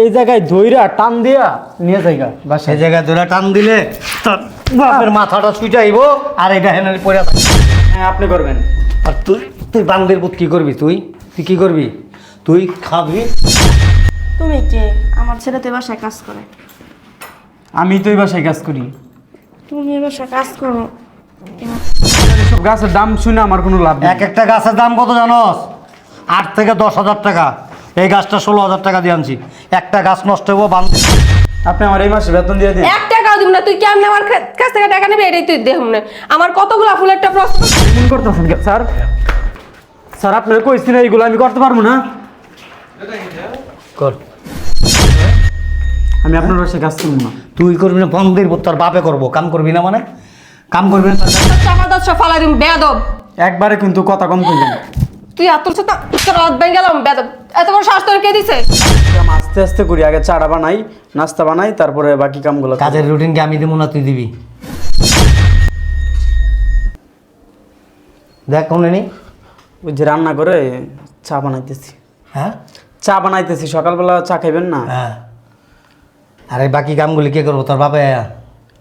এই জায়গায় ধইরা টান দিয়া নিয়ে যাইগা সেই বাসায় জায়গায় ধরে টান দিলে তোর বাপের মাথাটা ছুটাইব আর এটা হেনে পড়ে হ্যাঁ আপনি করবেন। আর তুই তুই বান্দির পুত কি করবি তুই? তুই কি করবি? তুই খাবি? তুমি কে? আমার ছেলে তো বাসায় কাজ করে। আমি তো এই বাসায় কাজ করি। তুমি এ বাসায় কাজ করো। সব গাছের দাম শুনে আমার কোনো লাভ নেই। এক একটা গাছের দাম কত জানোস? আট থেকে দশ হাজার টাকা। এই গাছটা ষোলো হাজার টাকা দিয়ে আনছি। একটা গাছ নষ্ট হব বান্দি আপনি আমার এই মাসে বেতন দিয়ে দিন। এক টাকাও দিব না তুই কেমন আমার কাছ থেকে টাকা নেবে? এটাই তুই দেখ না। আমার কতগুলো ফুলের একটা প্রশ্ন করতেছেন স্যার স্যার আপনার কইছি না এইগুলো আমি করতে পারব না। কর। আমি আপনার বাসায় কাজ করব না। তুই করবি না বন্দির পুত তোর বাপে করব। কাম করবি না মানে? কাম করবি না তোর চাপা দশ ফালা দিম একবারে কিন্তু কথা কম করবেন তুই এত ভেঙে গেলাম বেদব এত বড় শ্বাস তোর কে দিছে? কাম আস্তে আস্তে করি আগে চাটা বানাই নাস্তা বানাই তারপরে বাকি কামগুলো করি। কাজের রুটিন কি আমি দিব না তুই দিবি। দেখ কোনে নি ওই যে রান্না করে চা বানাইতেছি। হ্যাঁ? চা বানাইতেছি সকালবেলা চা খাইবেন না? হ্যাঁ। আরে বাকি কামগুলি কে করব তোর বাপে?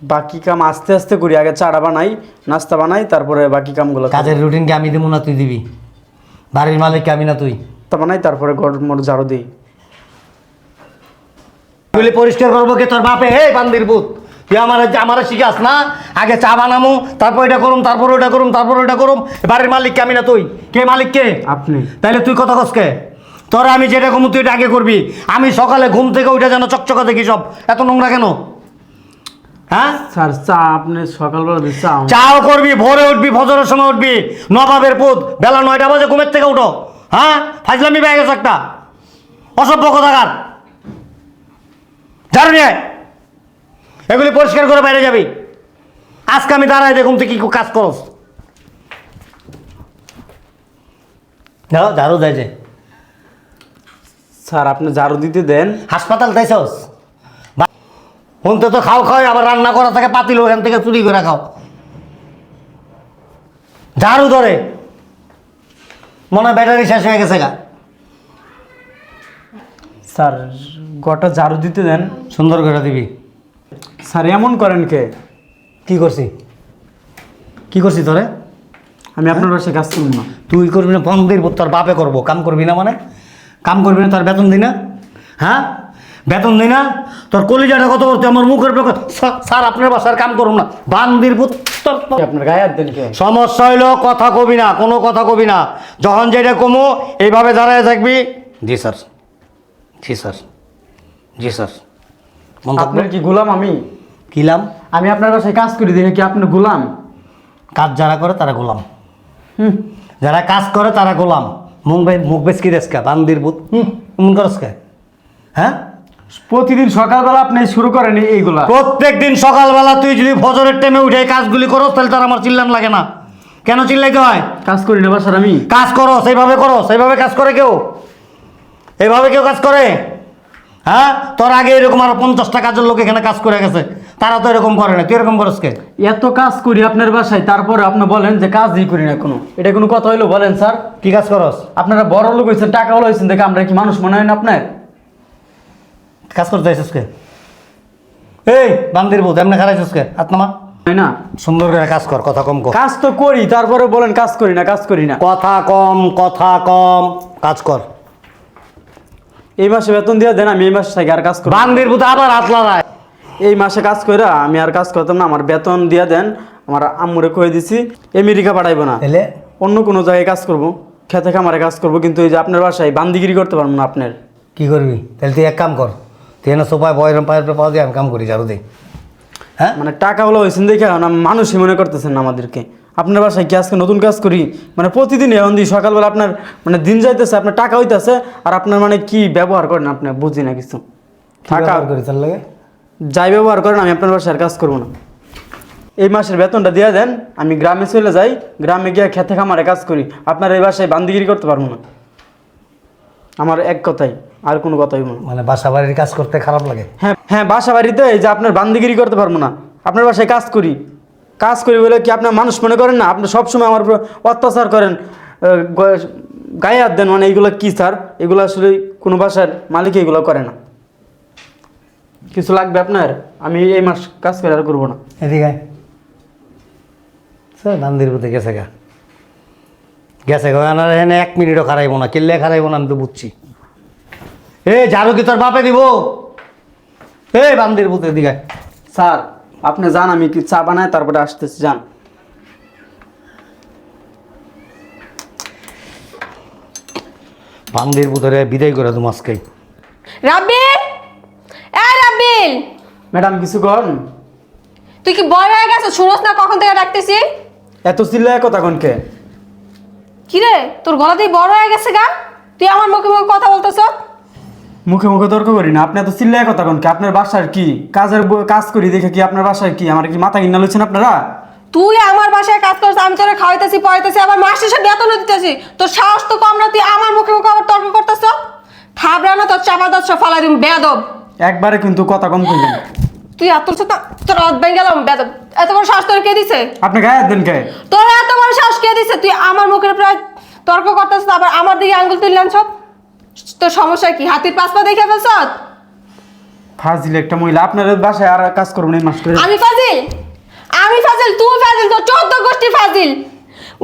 বাকি কাম আস্তে আস্তে করি আগে চাটা বানাই নাস্তা বানাই তারপরে বাকি কামগুলো করি। কাজের রুটিন কি আমি দিব না তুই দিবি। বাড়ির মালিক কি আমি না তুই। তা বানাই তারপরে গড় মোড় ঝাড়ু দিই। এগুলি পরিষ্কার করব কে তোর বাপে? হে বান্দির পুত তুই আমার আমার শিখাস না? আগে চা বানামু তারপর এটা করুম তারপর ওটা করুম তারপর ওটা করুম। বাড়ির মালিক কে আমি না তুই? কে মালিক কে? আপনি। তাহলে তুই কথা কসকে তোর আমি যেটা কমু তুই এটা আগে করবি। আমি সকালে ঘুম থেকে উঠে যেন চকচকা দেখি সব। এত নোংরা কেন? হ্যাঁ? স্যার চা আপনি সকালবেলা দিয়ে চা চাও করবি ভোরে উঠবি ফজরের সময় উঠবি। নবাবের পুত বেলা নয়টা বাজে ঘুমের থেকে উঠো। হ্যাঁ? ফাজলামি পেয়ে গেছে একটা। অসভ্য কথাকার। ঝাড়ু নিয়ে এগুলি পরিষ্কার করে বাইরে যাবি। আজকে আমি দাঁড়াই দেখুন তুই কি কাজ করস। যাও ঝাড়ু দেয় যে। স্যার আপনি ঝাড়ু দিতে দেন। হাসপাতাল তাইছস শুনতে তো খাও খাও আবার রান্না করা থাকে পাতিল ওখান থেকে চুরি করে খাও। ঝাড়ু ধরে। মনে হয় ব্যাটারি শেষ হয়ে গেছে গা। স্যার গোটা ঝাড়ু দিতে দেন। সুন্দর করে দিবি। স্যার এমন করেন কে? কি করছি? কি করছি তোরে? আমি আপনার বাসায় কাজ করব না। তুই করবি না বন্ধের তোর বাপে করব। কাম করবি না মানে? কাম করবি না তোর বেতন দি না হ্যাঁ? বেতন দি না? তোর কলিজাটা কত করতে আমার মুখের কত- স্যার- আপনার বাসার কাম করুন না। বান্দির আপনার গায়ে হাত দেন সমস্যা হইল কথা কবি না কোনো কথা কবি না। যখন যেটা কমো এইভাবে দাঁড়ায় থাকবি। জি স্যার। জি স্যার। জি স্যার। আপনার কি গোলাম আমি? কিলাম আমি আপনার বাসায় কাজ করি দেখে কি আপনি গোলাম? কাজ যারা করে তারা গোলাম। হুম। যারা কাজ করে তারা গোলাম। মুখ মুখ বেশ কি রেসকা বান্দির বুত হুম। এমন করস হ্যাঁ? প্রতিদিন সকালবেলা আপনি শুরু করেন এই- এইগুলা। প্রত্যেক দিন সকালবেলা তুই যদি ফজরের টাইমে উঠে কাজগুলি করো তাহলে তার আমার চিল্লান লাগে না। কেন চিল্লাইতে হয়? কাজ করি না বাসার আমি। কাজ করো সেইভাবে করো সেইভাবে কাজ করে কেউ? এইভাবে কেউ কাজ করে? হ্যাঁ? তোর আগে এরকম আরও পঞ্চাশটা কাজের লোক এখানে কাজ করে গেছে। তারা তো এরকম করে না। তুই এরকম করস কে? এত কাজ করি আপনার বাসায় তারপরে আপনি বলেন যে কাজই করি না কোনো এটা কোনো কথা হইল? বলেন স্যার। কি কাজ করস? আপনারা বড় লোক হয়েছেন টাকা হলো হয়েছেন দেখে আমরা কি মানুষ মনে হয় না আপনার? কাজ করতে আসিস কে? এই বান্দির বুধ এমনি খারাইছিস কে? আত্মা হয় না। সুন্দর করে কাজ কর কথা কম কর। কাজ তো করি তারপরে বলেন কাজ করি না কাজ করি না। কথা কম কথা কম কাজ কর। এই মাসে বেতন দিয়ে দেন আমি এই মাসে থেকে আর কাজ করব না। বান্দির বুধ আবার হাত লাগায় এই মাসে কাজ কইরা আমি আর কাজ করতাম না আমার বেতন দিয়ে দেন আমার আম্মুরে কয়ে দিছি আমেরিকা পাঠাইবো না। তাহলে? অন্য কোনো জায়গায় কাজ করব খেতে খামারে কাজ করব কিন্তু এই যে আপনার বাসায় বান্দিগিরি করতে পারব না আপনার। কি করবি? তাহলে তুই এক কাম কর তুই এনে সোফায় বয়ের পায়ের পাওয়া দিয়ে আমি কাম করি ঝাড়ু দিই। হ্যাঁ? মানে টাকা হলো হয়েছেন দেখে না মানুষই মনে করতেছেন না আমাদেরকে। আপনার বাসায় কি আজকে নতুন কাজ করি? মানে প্রতিদিন এখন দিই সকালবেলা আপনার মানে দিন যাইতেছে আপনার টাকা হইতেছে আর আপনার মানে কি ব্যবহার করেন আপনি? বুঝি না কিছু। টাকা করি তার লাগে? যাই ব্যবহার করেন আমি আপনার বাসায় কাজ করব না। এই মাসের বেতনটা দিয়ে দেন আমি গ্রামে চলে যাই গ্রামে গিয়ে খেতে খামারে কাজ করি। আপনার এই বাসায় বান্দিগিরি করতে পারব না। আমার এক কথাই আর কোনো কথাই না। মানে বাসা বাড়ির কাজ করতে খারাপ লাগে? হ্যাঁ হ্যাঁ বাসা বাড়িতে এই যে আপনার বান্দিগিরি করতে পারব না। আপনার বাসায় কাজ করি। কাজ করি বলে কি আপনার মানুষ মনে করেন না? আপনি সবসময় আমার উপর অত্যাচার করেন। গায়ে হাত দেন মানে এইগুলো কী স্যার? এগুলো আসলে কোনো বাসার মালিক এগুলো করে না। কিছু লাগবে আপনার? আমি এই মাস কাজ করে আর করব না। এদিকে স্যার বান্দির পুতে গেছে গা। গেছে গা এখানে এক মিনিটও খারাইবো না। কিল্লে খারাইবো না আমি তো বুঝছি। এ ঝাড়ু কি তোর বাপে দিব? এই বান্দির পুতে এদিকে স্যার আপনি যান আমি কি চা বানাই তারপরে আসতেছি যান। বান্দির পুতরে বিদায় করে তুমি আজকে। রাব্বিল! এ রাব্বিল! ম্যাডাম কিছু কর তুই কি বয় হয়ে গেছো? শুনোস না কখন থেকে ডাকতেছি। এত চিল্লায় কথা কনকে কি? রে তোর গলাতেই বড় হয়ে গেছে গা? তুই আমার মুখে মুখে কথা বলতেছ? মুখে মুখে তর্ক করি না। আপনি এত চিল্লায় কথা কনকে আপনার বাসার কি? কাজের কাজ করি দেখে কি আপনার বাসার কি? আমার কি মাথা কিনা লইছেন আপনারা? তুই আমার বাসায় কাজ করছিস আমি তোরে খাওয়াইতেছি পড়াইতেছি আবার মাস শেষে বেতন দিতেছি। তোর সাহস তো কম না তুই আমার মুখে মুখে আবার তর্ক করতেছ? থাবড়া না তোর চাপা দশ ফালাই দিম বেদব একবারে কিন্তু কথা কম কইবেন। তুই এত তোর অত ভেঙে গেলাম বেদব এত বড় সাহস তোর কে দিছে? আপনি গায়ে দেন কে? তোর এত বড় সাহস কে দিছে? তুই আমার মুখের প্রায় তর্ক করতেছিস আবার আমার দিকে আঙ্গুল তুললেন সব? তোর সমস্যা কি? হাতির পাঁচ পা দেখে ফেলছ? ফাজিল একটা মহিলা আপনার বাসায় আর কাজ করব না মাস করে। আমি ফাজিল? আমি ফাজিল তুই ফাজিল তোর চোদ্দ গোষ্ঠী ফাজিল।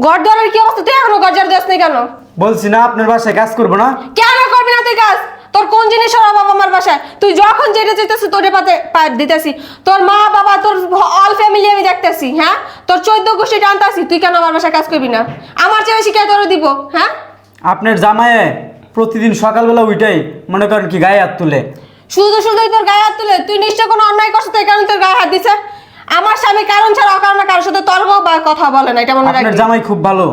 ঘর দরের কি অবস্থা? তুই এখনও গজার দেশ নেই কেন? বলছি না আপনার বাসায় কাজ করব না। কেন করবি না তুই কাজ? তোর কোন জিনিস ওরা বাবা আমার বাসায়? তুই যখন যেটা চাইতেছিস তোরে পাতে পা দিতেছি। তোর মা বাবা তোর অল ফ্যামিলি আমি দেখতেছি হ্যাঁ? তোর চোদ্দ গোষ্ঠী টানতাছি তুই কেন আমার বাসায় কাজ করবি না? আমার চেয়ে বেশি কে তোর দিব হ্যাঁ? আপনার জামায়ে প্রতিদিন সকালবেলা উইটাই মনে করেন কি গায়ে হাত তুলে। শুধু শুধুই তোর গায়ে হাত তুলে? তুই নিশ্চয় কোনো অন্যায় করছিস তাই কারণ তোর গায়ে হাত দিছে? আমার স্বামী কারণ ছাড়া অকারণে কারোর সাথে তর্ক বা কথা বলে না এটা মনে আপনার রাখবি। জামাই খুব ভালো।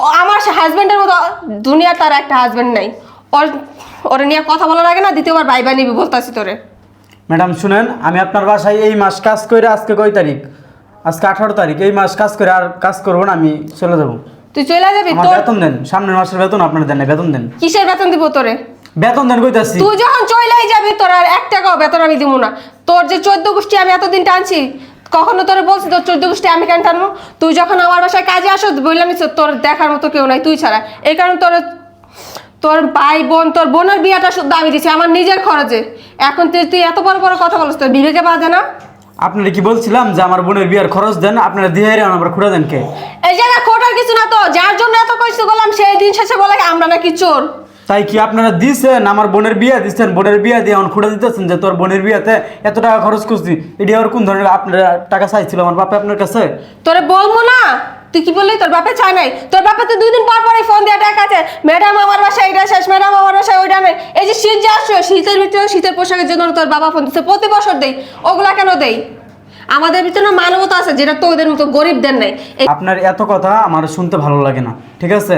ও আমার হাজবেন্ডের মতো দুনিয়ার তার একটা হাজবেন্ড নাই। ওর ওরে নিয়ে কথা বলার আগে না দ্বিতীয়বার ভাই ভাই নিবি বলতাছি তোরে। ম্যাডাম শুনেন আমি আপনার বাসায় এই মাস কাজ করে আজকে কয় তারিখ? আজকে আঠারো তারিখ এই মাস কাজ করে আর কাজ করব না আমি চলে যাব। তুই চলে যাবি আমার তোর বেতন দেন সামনের মাসের বেতন আপনার দেন না বেতন দেন। কিসের বেতন দিব তোরে? বেতন দেন কইতাছি। তুই যখন চলেই যাবি তোর আর এক টাকাও বেতন আমি দিব না। তোর যে চোদ্দ গোষ্ঠী আমি এতদিন টানছি কখনো তোরে বলছি তোর চোদ্দ গোষ্ঠী আমি কেন টানবো? তুই যখন আমার বাসায় কাজে আসো বললাম তোর দেখার মতো কেউ নাই তুই ছাড়া। এই কারণে তোর তোর ভাই বোন তোর বোনের বিয়াটা শুদ্ধ আমি দিছি আমার নিজের খরচে। এখন তুই তুই এত বড় বড় কথা বলিস তোর বিবেকে বাজে না? আপনারা কি বলছিলাম যে আমার বোনের বিয়ার খরচ দেন আপনারা দিয়ে আবার খুঁড়ে দেন কে? এই জায়গা খোটার কিছু না তো যার জন্য এত কষ্ট করলাম সেই দিন শেষে বলে আমরা নাকি চোর? তাই কি আপনারা দিছেন? আমার বোনের বিয়া দিচ্ছেন বোনের বিয়া দিয়ে এখন খুঁড়ে দিতেছেন যে তোর বোনের বিয়াতে এত টাকা খরচ করছি। এটি আর কোন ধরনের আপনারা টাকা চাইছিল আমার বাপে আপনার কাছে? তোরে বলব না? তুই কি বললি? তোর বাপে চায় নাই? তোর বাপে তো দুই দিন পর পরে ফোন দিয়ে টাকা আছে। ম্যাডাম আমার বাসায় এটা শেষ। ম্যাডাম আমার বাসায় ওইটা নেই। এই যে শীত যে আসছে শীতের ভিতরে শীতের পোশাকের জন্য তোর বাবা ফোন দিচ্ছে প্রতি বছর দেই। ওগুলা কেন দেই? আমাদের ভিতরে মানবতা আছে যেটা তোদের মতো গরিবদের নেই। আপনার এত কথা আমার শুনতে ভালো লাগে না ঠিক আছে?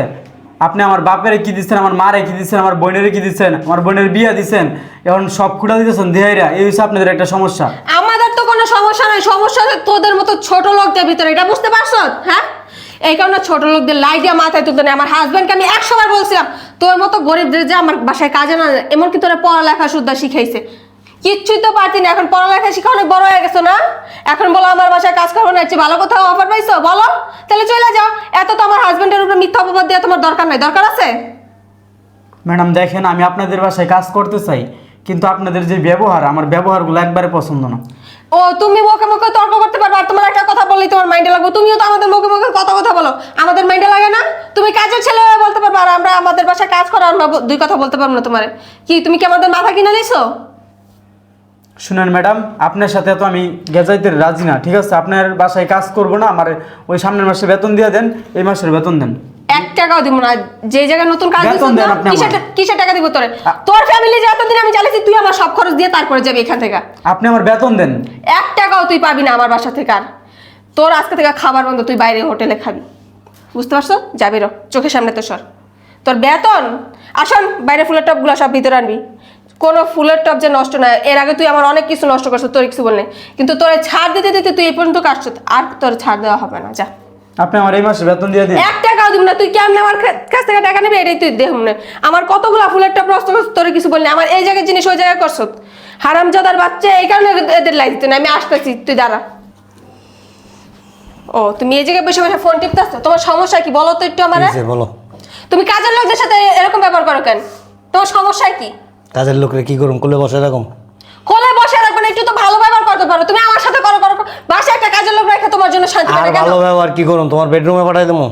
আপনি আমার বাপের কি দিচ্ছেন আমার মারে কি দিচ্ছেন আমার বোনের কি দিচ্ছেন আমার বোনের বিয়া দিচ্ছেন এখন সব খুঁড়া দিতেছেন দেহাইরা এই হচ্ছে আপনাদের একটা সমস্যা। আমাদের তো কোনো সমস্যা নাই সমস্যা তোদের মতো ছোট লোকদের ভিতরে এটা বুঝতে পারছ? হ্যাঁ? এই কারণে ছোট লোকদের লাই দিয়ে মাথায় তুলতে নেই। আমার হাজব্যান্ডকে আমি একশো বার বলছিলাম তোর মতো গরিবদের যে আমার বাসায় কাজে না এমনকি তোরা পড়ালেখা শুদ্ধা শিখাইছে। কিচ্ছুই তো পারতি না। এখন পড়ালেখা শিখা অনেক বড় হয়ে গেছো না? এখন বলো আমার বাসায় কাজ করব না ভালো কোথাও অফার পাইছো? বলো। তাহলে চলে যাও। এত তো আমার হাজব্যান্ডের উপরে মিথ্যা অপবাদ দেওয়া তোমার দরকার নাই। দরকার আছে? ম্যাডাম দেখেন আমি আপনাদের বাসায় কাজ করতে চাই কিন্তু আপনাদের যে ব্যবহার আমার ব্যবহারগুলো একবারে পছন্দ না। ও তুমি মুখে মুখে তর্ক করতে পারবে আর তোমার একটা কথা বললেই তোমার মাইন্ডে লাগবে। তুমিও তো আমাদের মুখে মুখে কথা কথা বলো। আমাদের মাইন্ডে লাগে না? তুমি কাজের ছেলে হয়ে বলতে পারবে আর আমরা আমাদের বাসায় কাজ করো আমরা দুই কথা বলতে পারব না তোমার। কি তুমি কি আমাদের মাথা কিনে দিছো শুনেন ম্যাডাম আপনার সাথে তো আমি গেজাইতে রাজি না ঠিক আছে? আপনার বাসায় কাজ করব না আমার ওই সামনের মাসে বেতন দিয়ে দেন এই মাসের বেতন দেন। এক টাকাও দিব না যে জায়গায় নতুন কাজ বেতন দেন আপনি কিসের টাকা দিব তোরে? তোর ফ্যামিলি যে এতদিন আমি চালিয়েছি তুই আমার সব খরচ দিয়ে তারপরে যাবি এখান থেকে। আপনি আমার বেতন দেন। এক টাকাও তুই পাবি না আমার বাসা থেকে আর। তোর আজকে থেকে খাবার বন্ধ তুই বাইরে হোটেলে খাবি। বুঝতে পারছ? যাবি র চোখের সামনে তো সর। তোর বেতন আসন বাইরে ফুলের টপগুলো সব ভিতরে আনবি। কোনো ফুলের টপ যে নষ্ট না এর আগে তুই আমার অনেক কিছু নষ্ট করছ তোর কিছু বললে কিন্তু তোর ছাড় দিতে দিতে তুই এই পর্যন্ত কাটছ আর তোর ছাড় দেওয়া হবে না যা। আপনি আমার এই মাসে বেতন দিয়ে দিন। এক টাকাও দিব না তুই কেমন আমার কাছ থেকে টাকা নেবে? এটাই তুই দেখ মনে আমার কতগুলো ফুলের টপ নষ্ট করছ তোর কিছু বললি আমার এই জায়গায় জিনিস ওই জায়গায় করছ। হারামজাদার বাচ্চা এই কারণে এদের লাই দিতে না আমি আসতেছি তুই দাঁড়া। ও তুমি এই জায়গায় বসে বসে ফোন টিপতেছো? তোমার সমস্যা কি? বলো তো একটু আমার। বলো। তুমি কাজের লোকদের সাথে এরকম ব্যবহার করো কেন? তোমার সমস্যা কি? কাজের লোকরে কি করুম কোলে বসে এরকম? কোলে বসে রাখবে না একটু তো ভালো ব্যবহার করতে পারো। তুমি আমার সাথে করো করো করো। বাসায় একটা কাজের লোক রেখে তোমার জন্য শান্তি আর ভালো ব্যবহার কি করুম? তোমার বেডরুমে পাঠাই দেবো।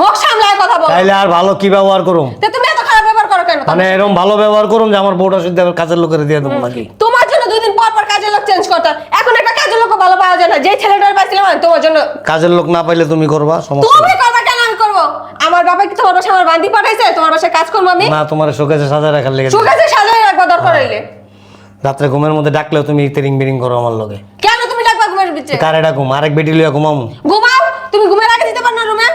মুখ সামলায় কথা বলো। তাইলে আর ভালো কি ব্যবহার করুম? তা তুমি এত খারাপ ব্যবহার করো কেন? মানে এরকম ভালো ব্যবহার করুম যে আমার বউটা শুদ্ধ কাজের লোকের দিয়ে দেবো নাকি? তোমার জন্য দুই দিন পর পর কাজের লোক চেঞ্জ করতে এখন একটা কাজের লোক ভালো পাওয়া যায় না। যে ছেলেটার পাইছিলাম তোমার জন্য কাজের লোক না পাইলে তুমি করবা সমস্যা তুমি। করবে করব? আমার বাবা কি তোমার বাসায় আমার বান্দি পাঠাইছে? তোমার বাসায় কাজ করব আমি? না তোমার শোকেছে সাজা রাখার লেগে সুখেছে সাজাই রাখবা দরকার হইলে। রাত্রে ঘুমের মধ্যে ডাকলেও তুমি তেরিং বিরিং করো আমার লগে। কেন তুমি ডাকবা ঘুমের বিচে কারে ডাকুম আরেক বেটি লিয়া ঘুমামু। ঘুমাও! তুমি ঘুমের আগে দিতে পারো না রুমে?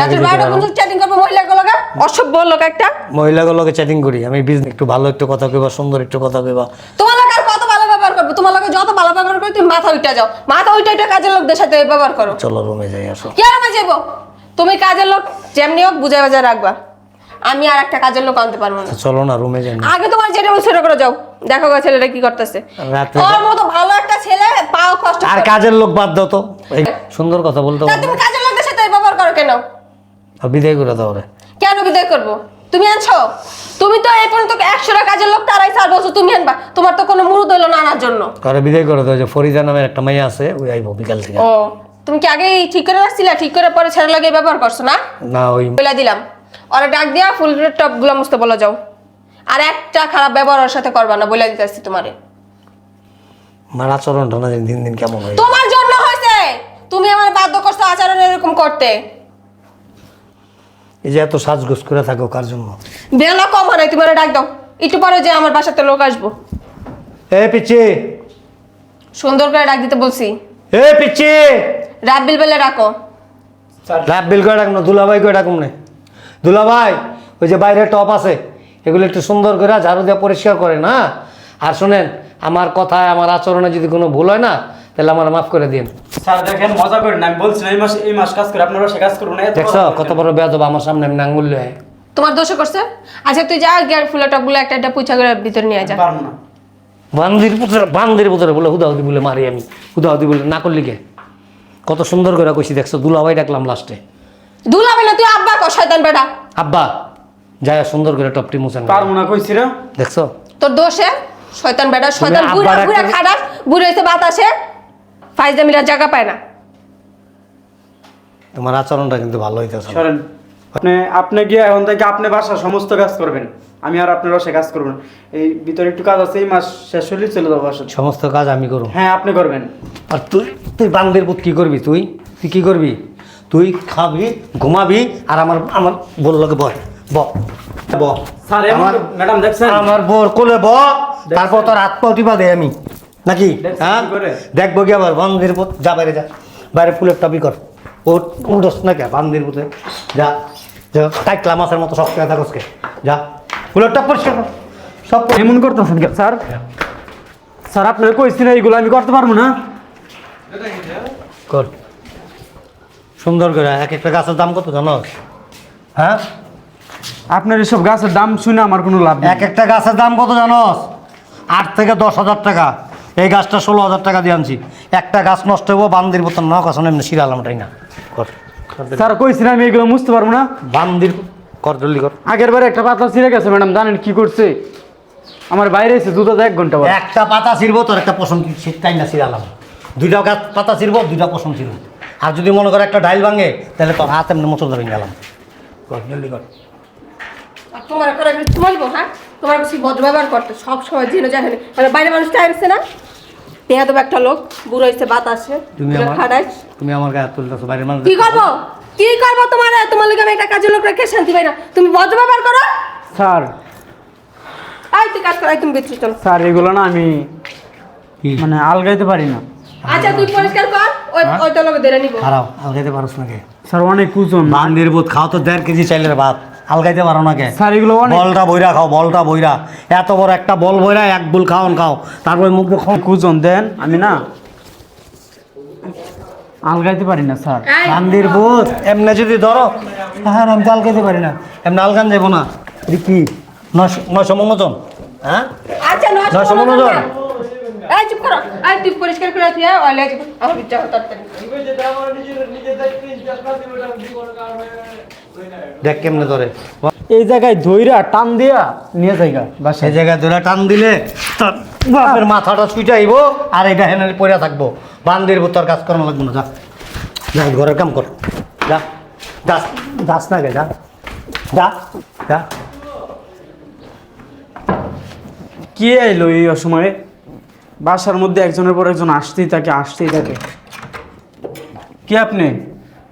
রাত্রি বারোটা পারো। পর্যন্ত চ্যাটিং করব মহিলা লোক অসভ্য লোক একটা। মহিলাগুলোর লগে চ্যাটিং করি। আমি বিজনেস একটু ভালো একটু কথা কইবা সুন্দর একটু কথা কইবা। তোমার লোক আর কত ভালো ব্যবহার করব? তোমার লোক যত ভালো ব্যবহার করো তুমি মাথা উঠে যাও। মাথা উঠে উঠে কাজের লোকদের সাথে ব্যবহার করো। চলো রুমে যাই আসো। কে আমি যাব তুমি কাজের লোক যেমনি হোক বুঝে বাজে রাখবা। আমি আর একটা কাজের লোক আনতে পারব না। চলো না রুমে যাই আগে তোমার যেটা বলছো সেটা করে যাও। দেখো গো ছেলেটা কি করতেছে। রাতে- ওর মতো ভালো একটা ছেলে পাও কষ্ট আর কাজের লোক বাদ দাও তো। সুন্দর কথা বলতে পারো তুমি কাজের লোকদের সাথে ব্যবহার করো কেন? বিদায় করে দাও রে কেন বিদায় করব? তুমি আনছো? তুমি তো এই পর্যন্ত একশোটা কাজের লোক তারাই চার বছর তুমি আনবা। তোমার তো কোনো মুরুদ হইল না আনার জন্য। আরে বিদায় করে দাও যে ফরিদা নামের একটা মেয়ে আছে ওই আইবো বিকাল থেকে। ও তুমি কি আগেই ঠিক করে রাখছিলা? ঠিক করে পরে ছেড়ে লাগে ব্যবহার করছ না? না ওই বলে দিলাম। ওরা ডাক দিয়া ফুল টপগুলা মুছতে বলে যাও। আর একটা খারাপ ব্যবহার ওর সাথে করবা না বলে দিতেছি তোমারে। মার আচরণটা না দিন দিন কেমন হয় তোমার জন্য হয়েছে! তুমি আমার বাধ্য করছ আচরণ এরকম করতে। এই যে এত সাজগোজ করে থাকো কার জন্য? বেলা কম হয় তুমি ওরা ডাক দাও। একটু পরে যে আমার বাসাতে লোক আসব। এ পিচ্ছি! সুন্দর করে ডাক দিতে বলছি। এ পিচ্ছি! রাত বিল বেলে রাখো। রাত বিল করে ডাকুন না? দুলাভাই করে ডাকুন না? দুলাভাই ওই যে বাইরে টপ আছে এগুলো একটু সুন্দর করে ঝাড়ু দিয়ে পরিষ্কার করে না? আর শোনেন আমার কথায় আমার আচরণে যদি কোনো ভুল হয় না তাহলে আমার মাফ করে দিন। স্যার দেখেন মজা করেন আমি বলছি এই মাস এই মাস কাজ করে আপনার বাসায় কাজ করব না এত দেখছ কত বড় বেয়াদব আমার সামনে আমি আঙ্গুল লয়ে। তোমার দোষে করছে? আচ্ছা তুই যা গিয়ে ফুলের টপগুলো একটা একটা পুছা করে ভিতরে নিয়ে যা। পারব না। বান্দির পুত্র বান্দির পুত্র বলে হুদাহুদি বলে মারি আমি। হুদাহুদি বলে না করলি কে? কত সুন্দর করে কইছি দেখছ দুলাভাই ডাকলাম লাস্টে। দুলা না তুই আব্বা কো শয়তান বেটা। আব্বা যায় সুন্দর করে টপটি মুছেন পারব না কইছি রে। দেখছ? তোর দোষে শয়তান বেটা শয়তান বুড়া বুড়া খারাপ বুড়ো হইছে বাতাসে। ফাইজামিলার জায়গা পায় না। তোমার আচরণটা কিন্তু ভালো হইতেছে। সরেন। আপনি আপনি গিয়ে এখন থেকে আপনি বাসা সমস্ত কাজ করবেন। আমি আর আপনার বাসায় কাজ করব না। এই ভিতরে একটু কাজ আছে এই মাস শেষ হলে চলে যাব বাসা সমস্ত কাজ আমি করব। হ্যাঁ আপনি করবেন। আর তুই তুই বান্দির পুত কি করবি তুই? তুই কি করবি? তুই খাবি ঘুমাবি আর আমার আমার বল লাগে বয় ব। ব। স্যার এমন আমার ম্যাডাম দেখছেন? আমার বোর কোলে ব। তারপর তোর হাত দেয় আমি। নাকি? হ্যাঁ? দেখব কি আবার বান্দির পুত। যা বাইরে যা। বাইরে ফুলের টপি কর। ও উঠোস না কে বান্দির পুতে। যা। যা কাইটলা মাছের মতো শক্ত হয়ে থাকোস কে যা ফুলের টপ পরিষ্কার কর। সব এমন করতেছেন স্যার স্যার আপনার কইছি না এইগুলো আমি করতে পারব না। কর। সুন্দর করে এক একটা গাছের দাম কত জানো? হ্যাঁ? আপনার এসব গাছের দাম শুনে আমার কোনো লাভ এক একটা গাছের দাম কত জানোস আট থেকে দশ হাজার টাকা। এই গাছটা ষোলো হাজার টাকা দিয়ে আনছি। একটা গাছ নষ্ট হব বান্দির মতন ন গাছ এমনি শিরালামটাই না। কর। স্যার কইছি না আমি এগুলো মুছতে পারব না। বান্দির কর জলদি কর। আগের বারে একটা পাতা ছিঁড়ে গেছে ম্যাডাম জানেন কি করছে? আমার বাইরে এসে দুটো এক ঘণ্টা পর। একটা পাতা ছিড়বো তোর একটা পশম তাই না শিরালাম দুইটা গাছ পাতা ছিড়বো দুইটা পশম ছিড়বো। আর যদি মনে করে একটা ডাইল ভাঙে তাহলে তোর হাত এমনি মোচল ধরে গেলাম কর জলদি কর। আর তোমার করে বলব হ্যাঁ? তোমার কাছে ভদ্র ব্যবহার করতে সব সময় জেনে জানে মানে বাইরে মানুষ টাইমছে না? পেঁয়া তো একটা লোক বুড়ো হয়েছে বাতাসে তুমি আমার খাড়াইছ তুমি আমার গায়ে তুলতেছো বাইরের মানুষ কি করব? কি করব তোমার? তোমার লোক আমি একটা কাজের লোক রেখে শান্তি পাই না। তুমি ভদ্র ব্যবহার করো। স্যার। আই তুই কাজ করো আই তুমি চলো। স্যার এগুলো না আমি মানে আলগাইতে পারি না। আচ্ছা তুই পরিষ্কার কর ওই? ওই তো লোক ধরে নিবো। খারাপ আলগাইতে পারোস না কে? স্যার অনেক ওজন। বান্দির বুধ খাও তো দেড় কেজি চাইলের ভাত। আলগাইতে পারো না কে স্যার এগুলো বলটা বইরা খাও বলটা বইরা এত বড় একটা বল বইরা এক বুল খাওন খাও তারপরে মুখ অনেক ওজন দেন আমি না আলগাইতে পারি না স্যার এই, বান্দির বুধ এমনি যদি ধরো হ্যাঁ আমি তো আলগাইতে পারি না এমনি আলগান যাব না কি মন ওজন হ্যাঁ আচ্ছা নয় নয়শো মন ওজন এই চুপ করো আই তুই পরিষ্কার করে তুই ওই আমার বিচ্ছা তাড়াতাড়ি দেখ কেমনে ধরে। এই জায়গায় ধইরা টান দিয়া নিয়ে যাইগা সেই জায়গায় ধরে টান দিলে তোর বাপের মাথাটা ছুটাইব আর এটা হেনে পড়ে থাকব। বান্দির তোর কাজ করানো লাগবে না যা। যা ঘরের কাম কর। যা যাস যাস না গে যা। যা। যা। কে এলো এই অসময়ে? বাসার মধ্যে একজনের পর একজন আসতেই থাকে আসতেই থাকে। কে আপনি?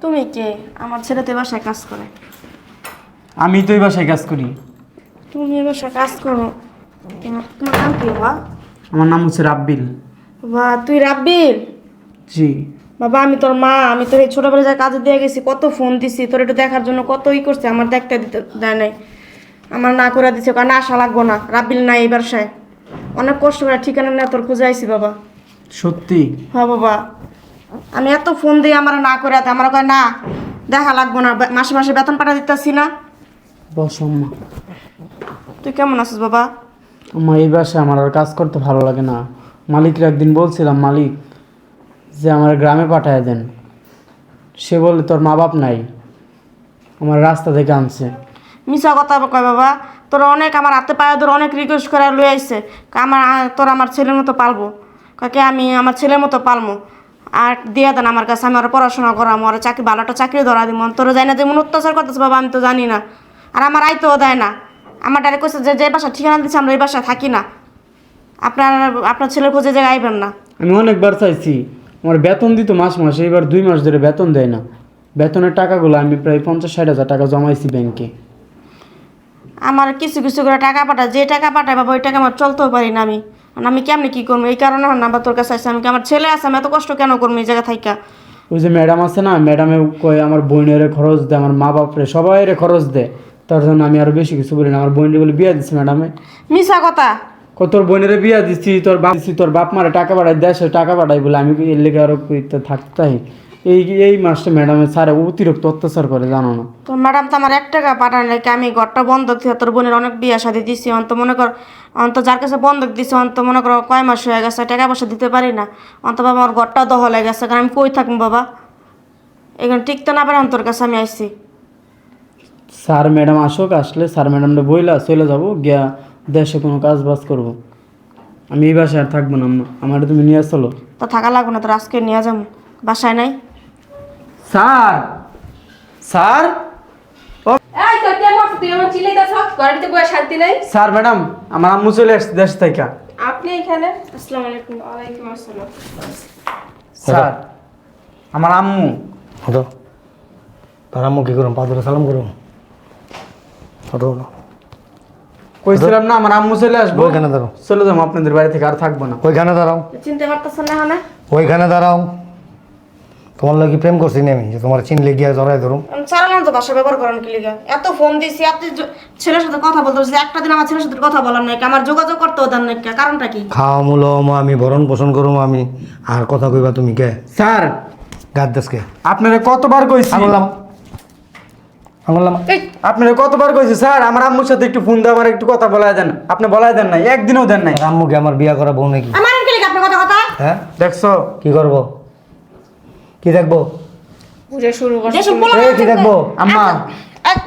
তুমি কে? আমার ছেলে তো বাসায় কাজ করে। আমি তো এই বাসায় কাজ করি। তুমি এ বাসায় কাজ করো। তোমার নাম কি বাবা? আমার নাম হচ্ছে রাব্বিল। বা তুই রাব্বিল? জি। বাবা আমি তোর মা আমি তোর এই ছোটবেলায় যা কাজে দিয়ে গেছি কত ফোন দিছি তোর একটু দেখার জন্য কত ই করছে আমার দেখতে দিতে দেয় নাই। আমার না করে দিছে কারণ আশা লাগবো না রাব্বিল নাই এই বাসায়। অনেক কষ্ট করে ঠিকানা না তোর খুঁজে আইছি বাবা। সত্যি? হ্যাঁ বাবা। আমি এত ফোন দিয়ে আমার না করে আমার কয় না দেখা লাগবো না মাসে মাসে বেতন পাঠা দিতেছি না। বসম্মা তুই কেমন আছিস বাবা? আমার এই বাসায় আমার আর কাজ করতে ভালো লাগে না। মালিকরা একদিন বলছিলাম মালিক যে আমার গ্রামে পাঠায় দেন। সে বলে তোর মা বাপ নাই আমার রাস্তা থেকে আনছে। মিশা কথা কয় বাবা তোর অনেক আমার হাতে পায়ে ধরে অনেক রিকোয়েস্ট করে লই আইছে। আমার তোর আমার ছেলের মতো পালবো। কাকে আমি আমার ছেলের মতো পালবো? আর দিয়ে দেন আমার কাছে আমি আর পড়াশোনা করাম আর চাকরি ভালো একটা চাকরি ধরা দিব তোর যাই না যেমন অত্যাচার করতেছে বাবা আমি তো জানি না। আর আমার আইতেও দেয় না। আমার ডাইরেক্ট কইছে যে যে বাসা ঠিকানা দিচ্ছে আমরা এই বাসায় থাকি না। আপনার আপনার ছেলের খোঁজে যে আইবেন না। আমি অনেকবার চাইছি আমার বেতন দিত মাস মাস এইবার দুই মাস ধরে বেতন দেয় না। বেতনের টাকাগুলো আমি প্রায় পঞ্চাশ ষাট হাজার টাকা জমাইছি ব্যাংকে। আমার কিছু কিছু করে টাকা পাঠায় যে টাকা পাঠায় বাবা ওই টাকা আমার চলতেও পারি না আমি। আমি কেমনি কি করব? এই কারণে আমার নাম্বার তোর কাছে আসছে। আমি কি আমার ছেলে আছে? আমি এত কষ্ট কেন করব এই জায়গা থাইকা? ওই যে ম্যাডাম আছে না ম্যাডামে কয় আমার বোনের খরচ দেয় আমার মা বাপরে সবাই খরচ দেয় তার জন্য আমি আরও বেশি কিছু বলি না। আমার বোনের বলে বিয়া দিচ্ছি ম্যাডামে। মিশা কথা? কত তোর বোনের বিয়া দিচ্ছি তোর বাপ তোর বাপ মারে টাকা পাঠাই দেশে টাকা পাঠাই বলে আমি এর লেগে আরও থাকতাই? এই এই মাসটা ম্যাডামে স্যার অতিরিক্ত অত্যাচার করে জানো না? তো ম্যাডাম তো আমার এক টাকা পাঠান নাকি আমি ঘরটা বন্ধক দিয়ে তোর বোনের অনেক বিয়া শাদি দিছি অন্ত মনে কর অন্ত যার কাছে বন্ধক দিছি অন্ত মনে করো কয় মাস হয়ে গেছে টাকা পয়সা দিতে পারি না। অন্ত বাবা আমার ঘরটা দখল হয়ে গেছে কারণ আমি কই থাকব বাবা? এখানে টিকতে না পারে অন্তর কাছে আমি আইছি। স্যার ম্যাডাম আসুক আসলে স্যার ম্যাডামটা বইলা চলে যাব গিয়া দেশে কোনো কাজ বাজ করব। আমি এই বাসায় আর থাকব না আম্মা। আমার তুমি নিয়ে চলো। তো থাকা লাগবে না তোর আজকে নিয়ে যাব। বাসায় নাই? স্যার। স্যার? এই তো কে মরছে তুই আমার চিল্লাইতেছ? ঘরের ভিতরে বসে শান্তি নাই? স্যার ম্যাডাম আমার আম্মু চলে আসছে দেশ থেকে। আপনি এখানে? আসসালামু আলাইকুম। ওয়ালাইকুম আসসালাম। স্যার আমার আম্মু। হতো তার আম্মু কি করুন পাদরে সালাম করুন হতো কইছিলাম না আমার আম্মু চলে আসব। ওইখানে দাঁড়াও। চলে যাব আপনাদের বাড়ি থেকে আর থাকব না। ওইখানে দাঁড়াও। চিনতে পারতেছেন না ওইখানে দাঁড়াও। তোমার লোক প্রেম করছি না আমি? যে তোমার চিনলে গিয়ে জড়াই ধরুম। চালালাম তো বাসা ব্যবহার করেন কি লিগা? এত ফোন দিছি এত ছেলের সাথে কথা বলতে বলছি একটা দিন আমার ছেলের সাথে কথা বলার নাই আমার যোগাযোগ করতেও দেন নাই কারণটা কি? খাওয়া মূল আমি ভরণ পোষণ করুম আমি। আর কথা কইবা তুমি কে? স্যার! গাছ দেশকে আপনারা কতবার কইছি? আঙুলাম। আঙুলাম। এই আপনারা কতবার কইছি? স্যার আমার আম্মুর সাথে একটু ফোন দিয়ে আমার একটু কথা বলাই দেন। আপনি বলাই দেন নাই একদিনও দেন নাই। আম্মুকে আমার বিয়া করা বউ নাকি? আমার কি লিগা আপনি কথা কথা? হ্যাঁ? দেখছ? কি করব? কি দেখব? বুঝে শুরু করছে। যেসব পোলা এই কি দেখব? আম্মা।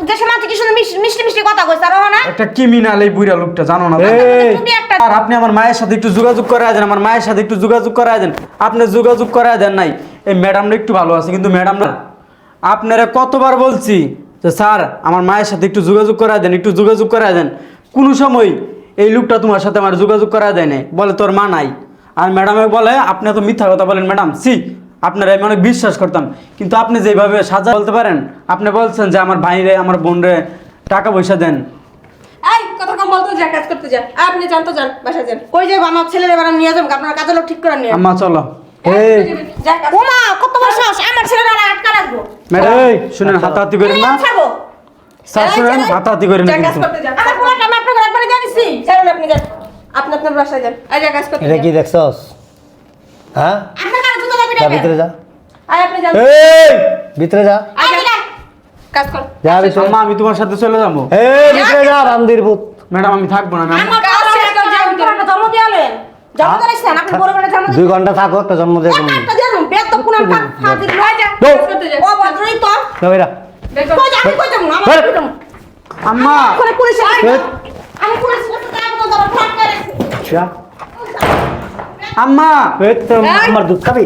যেসব মাঝে কি সুন্দর মিষ্টি মিষ্টি মিষ্টি কথা কইছ আর না? একটা ক্রিমিনাল এই বুড়া লোকটা জানো না? এই তুমি একটা আর আপনি আমার মায়ের সাথে একটু যোগাযোগ করায় দেন আমার মায়ের সাথে একটু যোগাযোগ করায় দেন। আপনি যোগাযোগ করায় দেন নাই। এই ম্যাডামটা একটু ভালো আছে কিন্তু ম্যাডাম না আপনারা কতবার বলছি যে স্যার আমার মায়ের সাথে একটু যোগাযোগ করায় দেন একটু যোগাযোগ করায় দেন। কোনো সময় এই লোকটা তোমার সাথে আমার যোগাযোগ করায় দেয় নাই। বলে তোর মা নাই। আর ম্যাডামে বলে আপনি তো মিথ্যা কথা বলেন ম্যাডাম সি আপনারা আমি অনেক বিশ্বাস করতাম। কিন্তু আপনি যেভাবে সাজা বলতে পারেন আপনি বলছেন যে আমার ভাইরে আমার বোনরে টাকা পয়সা দেন। এই কথা কম বলতো যা কাজ করতে যা। আপনি জান তো যান বাসা যান। কই যাব আমার ছেলের এবার নিয়ে যাব আপনার কাজের লোক ঠিক করে নিয়ে। আম্মা চলো। কাজ ওমা কত বড় আমার ছেলের আটকা রাখব। ম্যাডাম এই! শুনেন হাতাহাতি করেন না। ছাড়বো? স্যার শুনেন হাতাহাতি করেন না কাজ করতে যা। আমার পোলাটা আমি আপনাকে একবারে দিচ্ছি ছাড়ুন আপনি যান। আপনি আপনার বাসায় যান। আয় যা কাজ করতে এটা কি দেখছস? হ্যাঁ? আপনার যা ভিতরে যা। ভিতরে যা। যা ভিতরে। মা আমি তোমার সাথে চলে যাব। ভিতরে যা রামদির পুত ম্যাডাম আমি থাকব না ম্যাম। হ্যাঁ? দুই ঘণ্টা থাকো তো জন্ম দিয়ে আম্মা। আমার দুধ খাবি?